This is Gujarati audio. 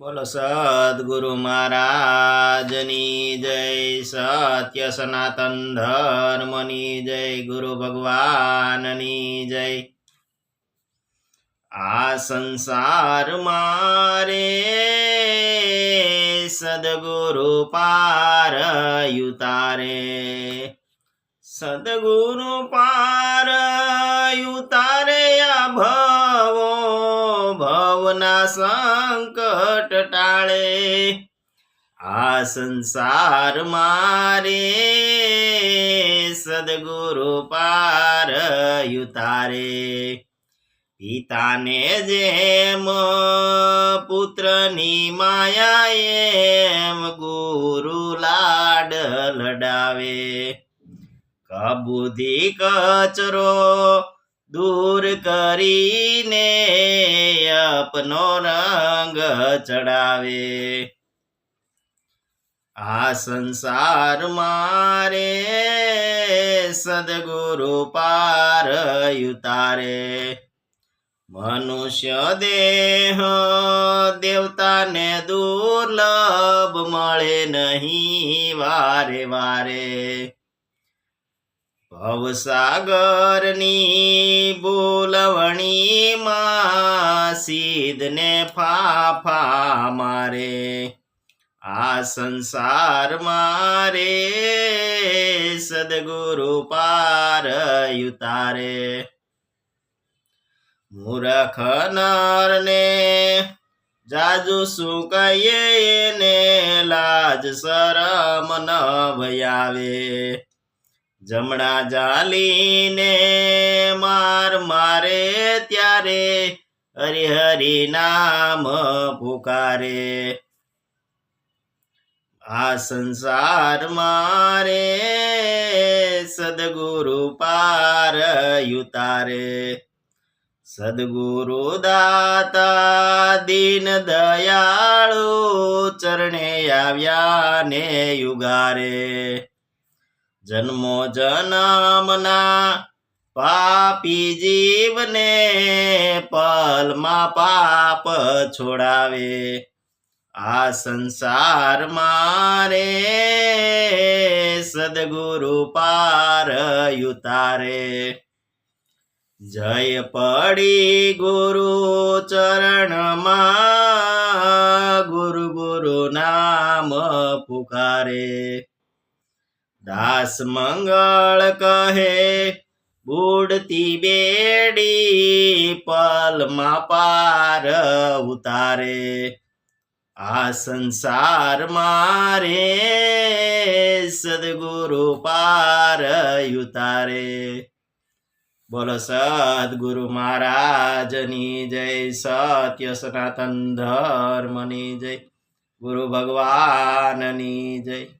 બોલો સદગુરુ મહારાજની જય, સત્ય સનાતન ધર્મની જય, ગુરુ ભગવાનની જય. આ સંસાર મારે સદગુરુ પાર યુતારે સદગુરુ પાર યુતારે ભવના સંકટ ટાળે. આ સંસાર મારે સદગુરુ પાર યુતારે. પિતાને જેમ પુત્રની માયા એમ ગુરુ લાડ લડાવે. કબુધી કચરો દૂર કરીને અપનો રંગ ચડાવે. આ સંસાર મારે સદગુરુ પાર ઉતારે મનુષ્ય દેહ દેવતાને દુર્લભ મળે નહીં વારે વારે. ભવસાગરની બોલવણીમાં સીધને ફાફા મારે. આ સંસાર મારે સદગુરુ પાર ઉતારે મૂરખ નરને જાજુ શું કહીએ ને લાજ શરમ ન ભયાવે જમણા જાલીને માર મારે ત્યારે હરિ હરિ નામ પુકારે. આ સંસાર મારે સદગુરુ પાર યુતારે. સદગુરુ દાતા દીન દયાળુ ચરણે આવ્યા ને યુગારે. જન્મો જન્મના પાપી જીવને પલમાં પાપ છોડાવે. આ સંસાર મારે સદગુરુ પાર ઉતારે જય પડી ગુરુ ચરણમાં ગુરુ ગુરુ નામ પુકારે. દાસ મંગળ કહે, બુડતી બેડી પલમાં પાર ઉતારે. આ સંસાર મારે સદગુરુ પાર ઉતારે બોલો, સદગુરુ મહારાજની જય, સત્ય સનાતન ધર્મની જય, ગુરુ ભગવાનની જય.